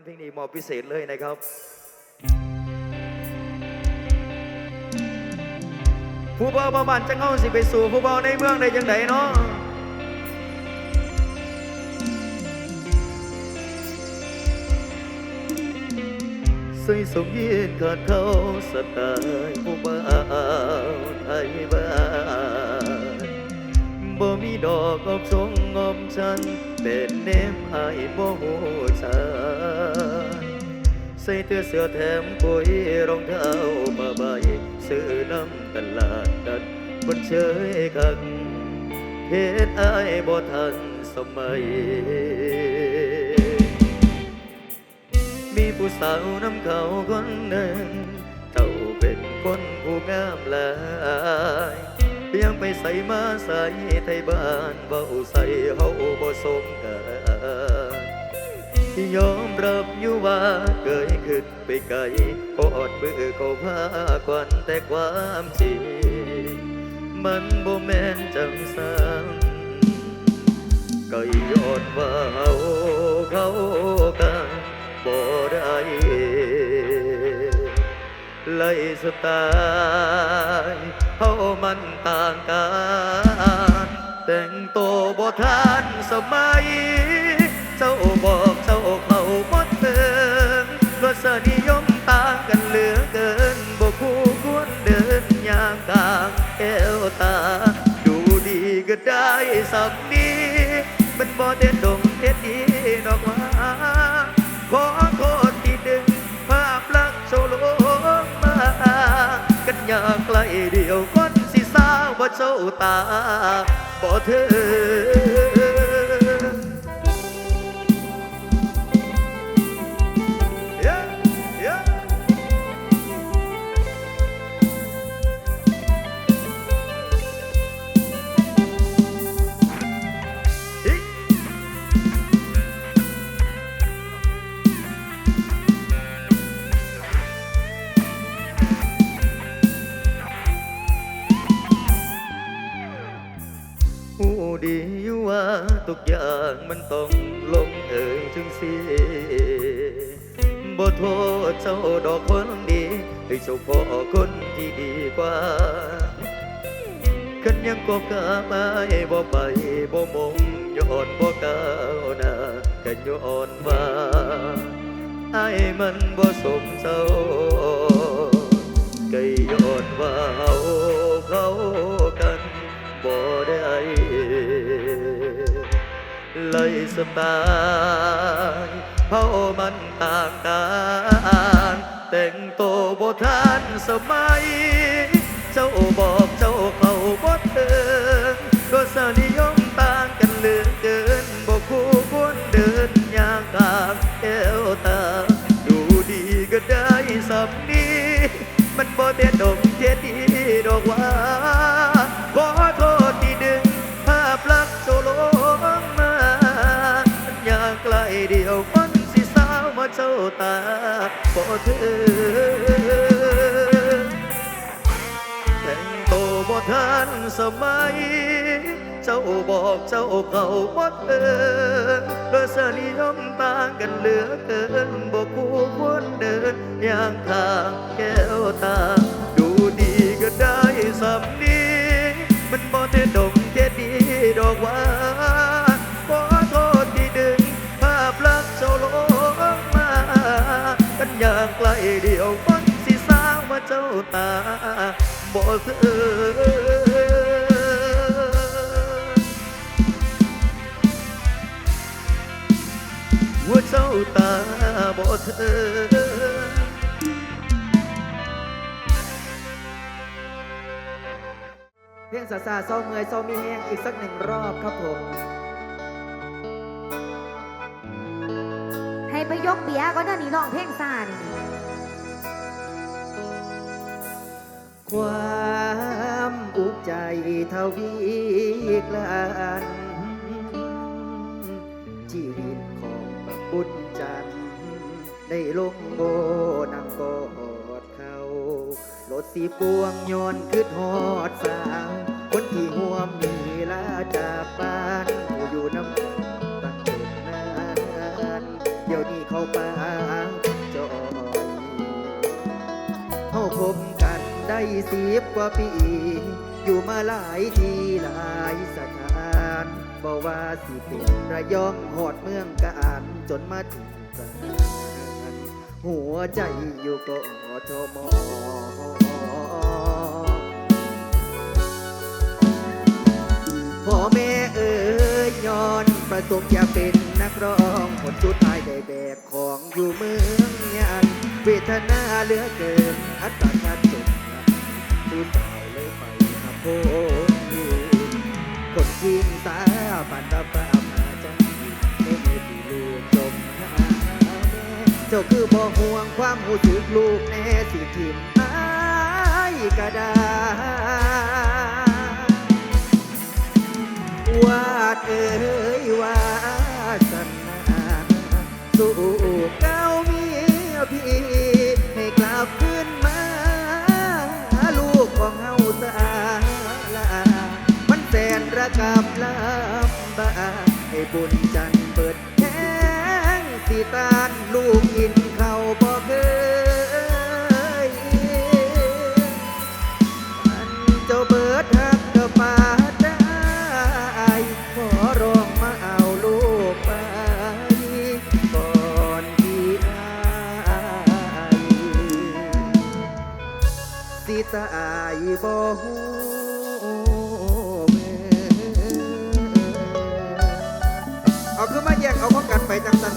กันเพลงนี้มอบพิเศษเลยนะครับ ผู้เบาประบานจังเฮาสิไปสู่ผู้เบาในเมืองได้จังไดเนาะใส่สมยีนขาดเขาสไตล์ผู้เบาไทยบ้าน บ่มีดอกออกชงงอมฉันเป็นเนมอายบ่หูชันใส่เตื้อเสื้อแถมปุ๋ยรองเท้ามาใบซื้อน้ำตลาดนัดบนเชยคักเหตุอายบ่ทันสมัย มีผู้สาวน้ำเขาคนหนึ่งเจ้าเป็นคนผู้งามหลาย เพียงไปใส่มาใส่ไทยบ้านเบาใส่เฮาบ่สมกันยอมรับอยู่ว่าเคยขึ้นไปไกลพออดมือเขาพาควันแต่ความจริงมันบ่แม่นจังสันก็ยอนว่าเฮาเขากันบ่ได้ไล่สไตล์ เฮามันต่างกันแต่งตัวบ่ทันสมัย เจ้าบอกเจ้าเขาหมดเติมรสนิยมต่างกันเหลือเกินบ่คู่ควรเดินอย่างกลางแก้วตา ดูดีก็ได้สักนี้มันบ่เด็ดดงเด็ดดีดอกว่าขอโทษที่ดึงภาพลักษณ์โชว์ลงมา กันอยากไกลเดียวคนสิสาวบ่เจ้าตาบ่เธอ ทุกอย่างมันต้องลงเอ่ยถึงสิบ่โทษเจ้าดอกคนดีให้เจ้าพ่อคนที่ดีกว่าคันยังก็กล้ามาบ่ไปบ่มงย้อนบ่ก้าวหน้าแค่ย้อนว่าไอ้มันบ่สมเจ้าก็ย้อนว่าเฮาเขากันบ่ได้ เลยสไตล์เฮามันต่างกันแต่งโตัวบ่ทันสมัย เจ้าบอกเจ้าเขาบ่เถิงก็สนิยมต่างกันเหลือเกินบ่คู่ควรเดินอย่างกลางแก้วตา ดูดีก็ได้สับนี้มันบ่เด็ดดง มั เจ้าบอกเจ้าเขาหมดเอินรสนิยมต่างกันเหลือเกินบ่คู่ควรเดินอย่างทางแก้วตา ดูดีก็ได้สำนีมันบ่ได้ดงเจดีดอกว่าขอโทษที่ดึงภาพลักษณ์เจ้าลงมา กันอย่างไกลเดียวคนสิสาวมาเจ้าตาบ่เหัวเจ้าตาบ่เธอเพลงสาสาเศร้าเมื่อยเศร้ามีแห้งอีกสักหนึ่งรอบครับผม ให้ไปยกเบียร์ก็เดินนี่ร้องเพลงซานี่ความอุกใจเท่าวีกลาน ลงโบนำกอดเขารถสีปวงย้อนคืดหอดสาว คนที่ห่วมมีลาจากบ้านผู้อยู่น้ำตั้งแต่นานเดี๋ยวนี้เขาไปจอยเฮาพบกันได้สิบกว่าปี อยู่มาหลายทีหลายสถานบอกว่าสิเป็นระยองหอดเมืองการจนมาถึงกัน หัวใจอยู่กทมพ่อแม่เอ่ยย้อนประสบอยากเป็นนักร้องคนสุดท้ายได้แบกของอยู่เมืองยันเวทนาเหลือเกินอัตราการจบผู้สาวเลยไปหาโพยืนคนทิ้งสาปันตาปา เจ้าคือบ่ห่วงความหูสึกลูกแน่สิทิมอายก็ได้วาดเอ่ยวาสนาสู่เก้าเมียพี่ให้กลับขึ้นมา ลูกของเฮาสาลามันแสนระกับลำบากให้บุญ ตาลูกกินเข้าบ่เคยอันเจ้าเบิดหักก็มาได้ขอร้องมาเอาลูกไปก่อนที่อายสิตายบ่ฮู้เอาขึ้นมาแยกเอาพร้อกันไปจังสัน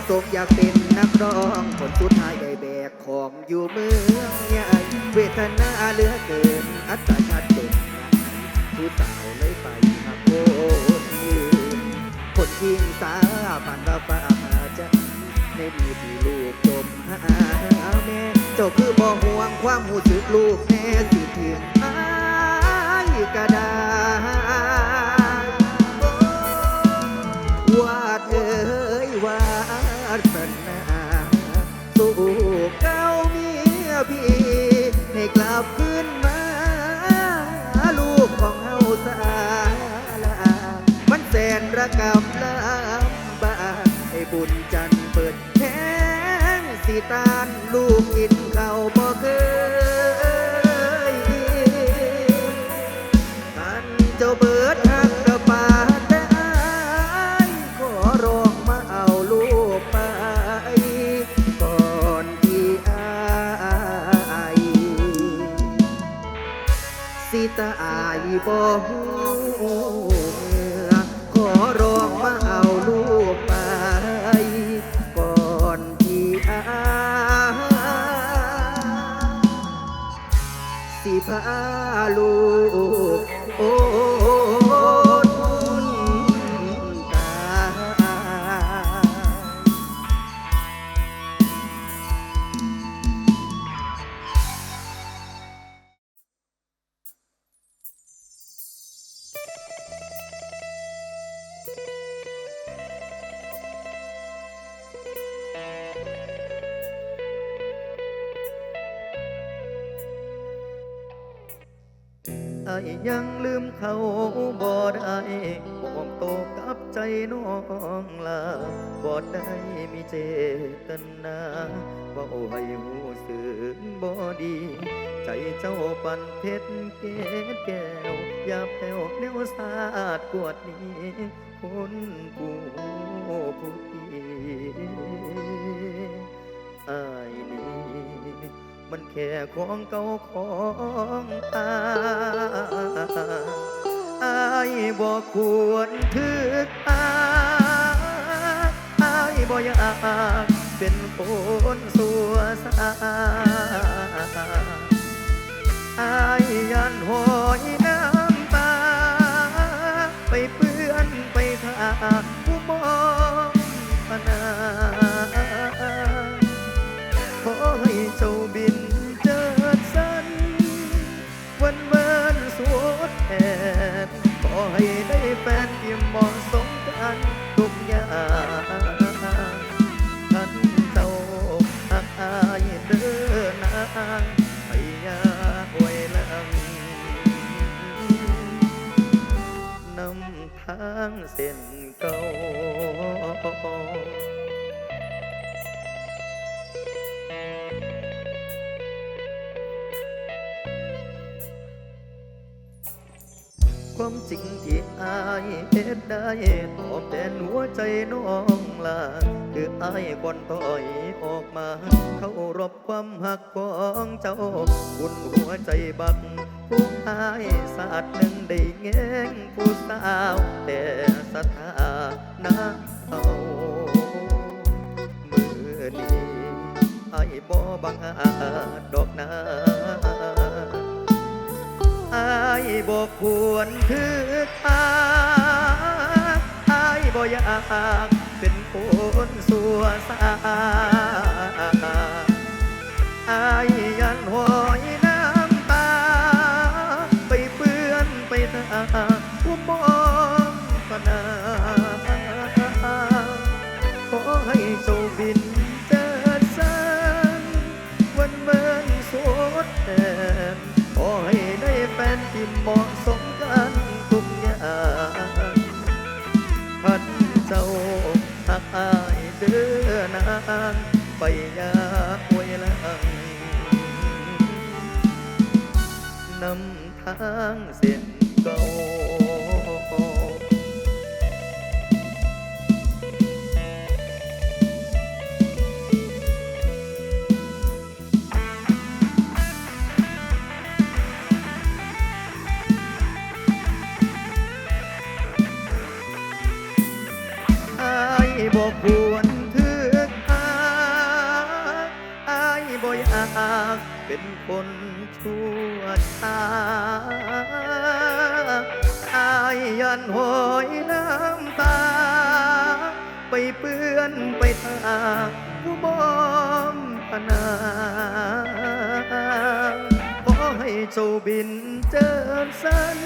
ประสบอยากเป็นนักร้องคนสุดท้ายได้แบกของอยู่เมืองใหญ่เวทนาเหลือเกิน อัตราชาติเป็นผู้สาวเลยไปหาโคตรยืนคนยิงสาผ่านว่าฟ้ามาจะไม่มีที่ลูกจมหาแม่เจ้าคือบ่ห่วงความหูสึกลูกแน่สิเทียมอายก็ได้วาดเอ่ยวา ลับขึ้นมา ลูกของเฮาสาลามันแสนระกำลำบากให้บุญจันทร์เปิดแข้งสีตานลูกกินข้าวบ่เคย ตายบ่ฮู้ขอร้องมาเอาลูกไป ก่อนที่อาสิพาลูกโอ้ ได้มีเจตนาเว่าให้หูสึกบ่ดี ใจเจ้าปันเพชรเกศแก้ว อย่าแผ่วแนวสาดกวดนี้คนผู้ผู้ดีอายนี้มันแค่ของเก่าของตาอายบอกควรถึกตาอา บ่อยากเป็นคนสัวสาอายยันหอยน้าางเส้นเก่าความจริงที่อายเฮ็ดได้ตอบแทนหัวใจน้องลาคืออายก่อนถอยออกมา เขารบความหักของเจ้าบุญหัวใจบัก ผู้อายสาดหนึ่งได้แง่งผู้สาวแต่สถานะเอามือนี้ไอ้บ่บังอาจดอกนาไอายบอกควรคืออากอายบ่อยากเป็นคนสัวสาไอายยันหอยน นาขอให้โชคบินเจิดสันวันเมินสดแทนขอให้ได้แฟนที่เหมาะสมกันทุกอย่างพันเจ้าหักอายเดือนางไปยาอวยลังนำทางเส้นเก่า เป็นคนชั่วช้าอายยันหอยน้ำตา ไปเปื้อนไปตาผู้บอมพนาขอให้เจ้าบินเจอสัน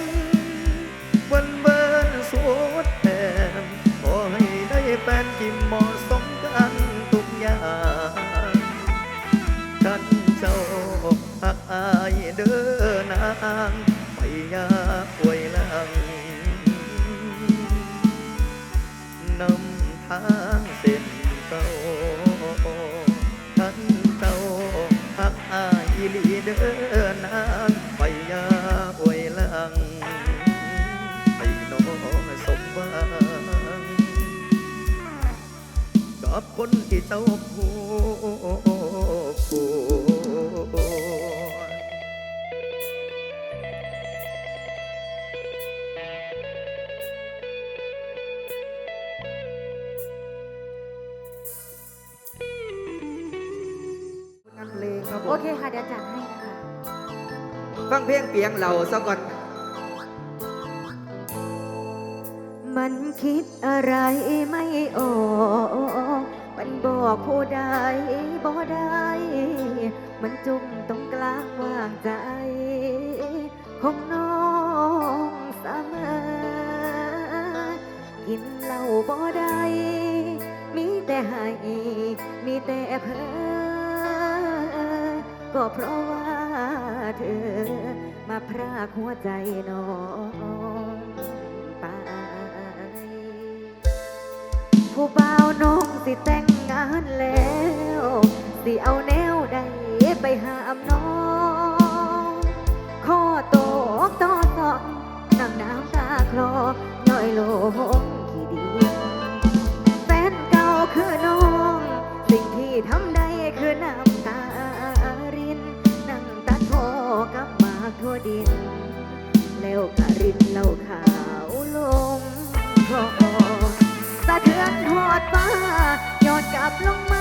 วันเบิร์นสวดแทนขอให้ได้แฟนที่เหมาะสมกันทุกอย่าง หักอายเดินนางไปยาป่วยหลังนำทางเส้นเก่าฉันเจ้าหักอายลีเดินนางไปยาป่วยหลังให้น้องสมหวังกับคนที่เจ้าผู้ เพียงเราซะก่อน มันคิดอะไรไม่ออกมันบอกผู้ใดบ่ได้ มันจุ่มตรงกลางว่างใจ ของน้องเสมอกินเหล้าบ่ได้ มีแต่ให้มีแต่เพ้อก็เพราะว่าเธอ มาพรากหัวใจน้องไป ผู้บ่าวน้องสิแต่งงานแล้ว สิเอาแนวใดไปหามน้องข้อโตกต่อสองนั่งน้ำตาคลอน้อยลง อ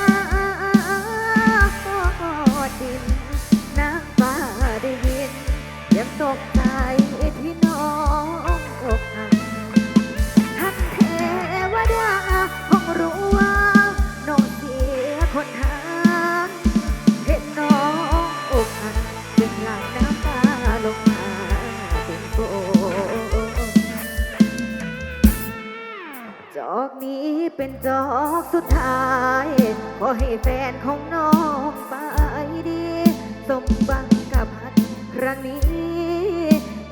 เป็นจอกสุดท้ายขอให้แฟนของน้องไปดี สมบังกับพัดครั้งนี้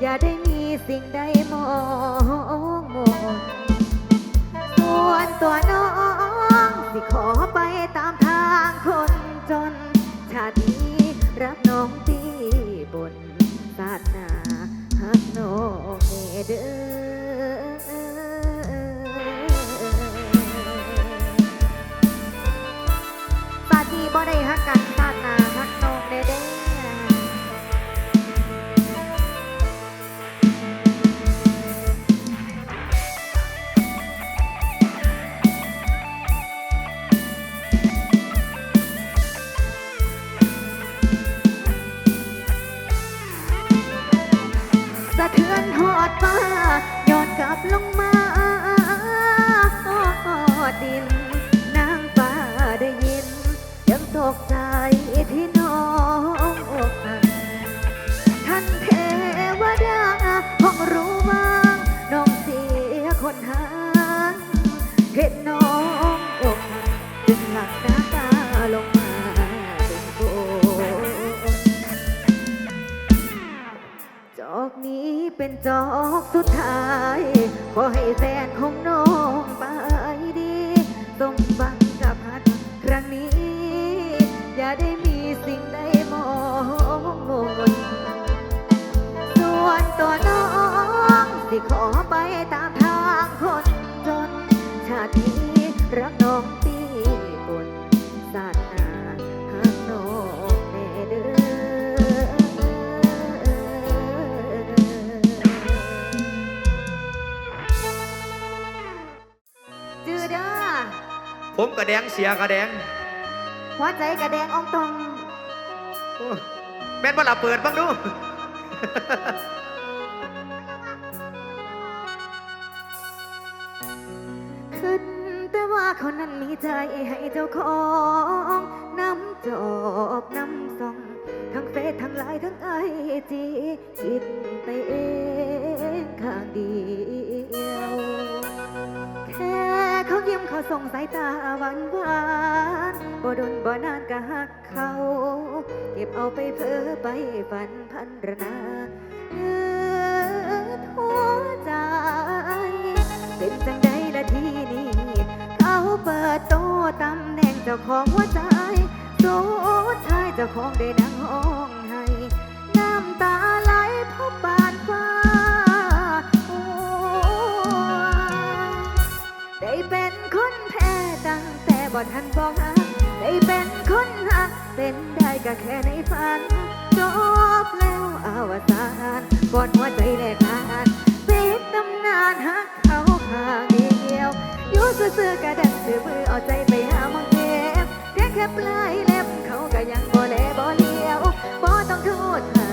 อย่าได้มีสิ่งใดมองมนส่วนตัวน้อง สิขอไปตามทางคนจน ชาตินี้รักน้องตีบนศาสนาฮักน้องเด้อ บ่ได้ฮักกันศาสนาฮักน้องแน่เด้ คนหางเห็นน้องอกหักจึงหลังน้ำตาลงมาเป็นโกจอกนี้เป็นจอกสุดท้าย ขอให้แฟนของน้องไปดีสมหวังกับพัดครั้งนี้ อย่าได้มีสิ่งใดมองมนส่วนตัวน้อง สิขอไปตาม ตินี้ รักน้องปีบนศาสนาหากน้องแน่เด้อจือเด้อผมกระแดงเสียกระแดงหัวใจกระแดงอองตองโอ้แม่นบ่ล่ะเปิดบ้างดู ใจให้เจ้าของน้ำจอบน้ำส่อง ทั้งเฟซทั้งไลน์ทั้งไอจีคิดไปเองข้างเดียวแค่เขายิ้มเขาส่งสายตาหวานหวานบ่ดนบ่นานก็หักเขา เก็บเอาไปเพ้อไปฝันพันรนาเออทั่วใจเป็นจัง ปิดโตตำแหน่งเจ้าของหัวใจสุดท้ายเจ้าของได้นั่งห้องให้น้ำตาไหลเพราะบานฟ้าโอ้ได้เป็นคนแพ้ตั้งแต่บ่ทันบอกหักได้เป็นคนหักเป็นได้ก็แค่ในฝันจบแล้วอวสานก่อนหัวใจแลกขาดปิดตำนานหักเขาข้าง อยู่ซื่อๆกระดันถือมือเอาใจไปหามองเก็บเพียงแค่ปลายเล็บเขาก็ยังบ่แลบ่เลี้ยวบ่ต้องโทษหา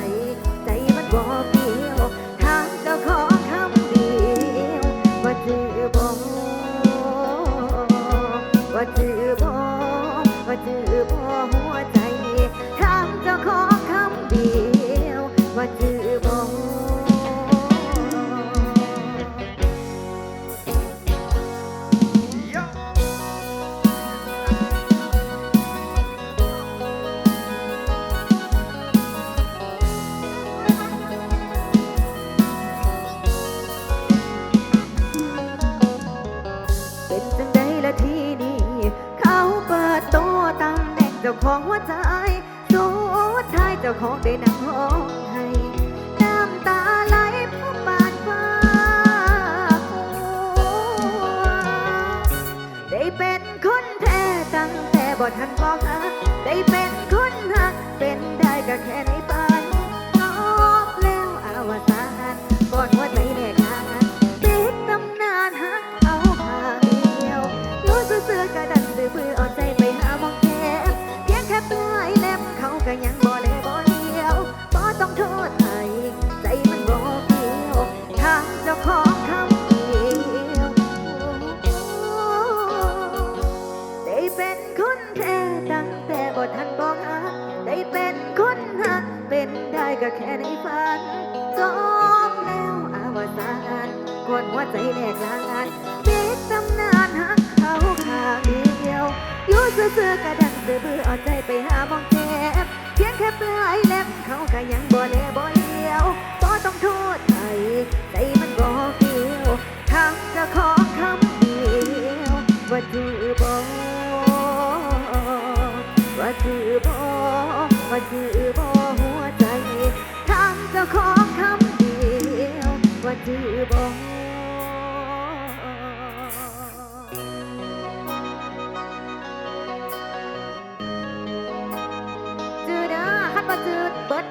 ็แค่ในฝันจบแล้วอาวสานกวนหัวใจแหลกลานปิดตำนานหักเขาข้างเดียวอยู่ซื่อๆกระดังเสือเบื่อเอาใจไปหามองเจ็บเพียงแค่ปลายเล็บเขาก็ยังบ่แลบ่เดียวก็ต้องโทษใครใจมันบ่เกี่ยวทางเจ้ของคำเดียวว่าจือบอว่าจือบอว่าจื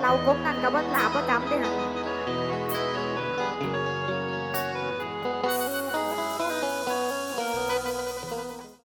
lâu cũng anh cả bánh làm có cầm đấy hả?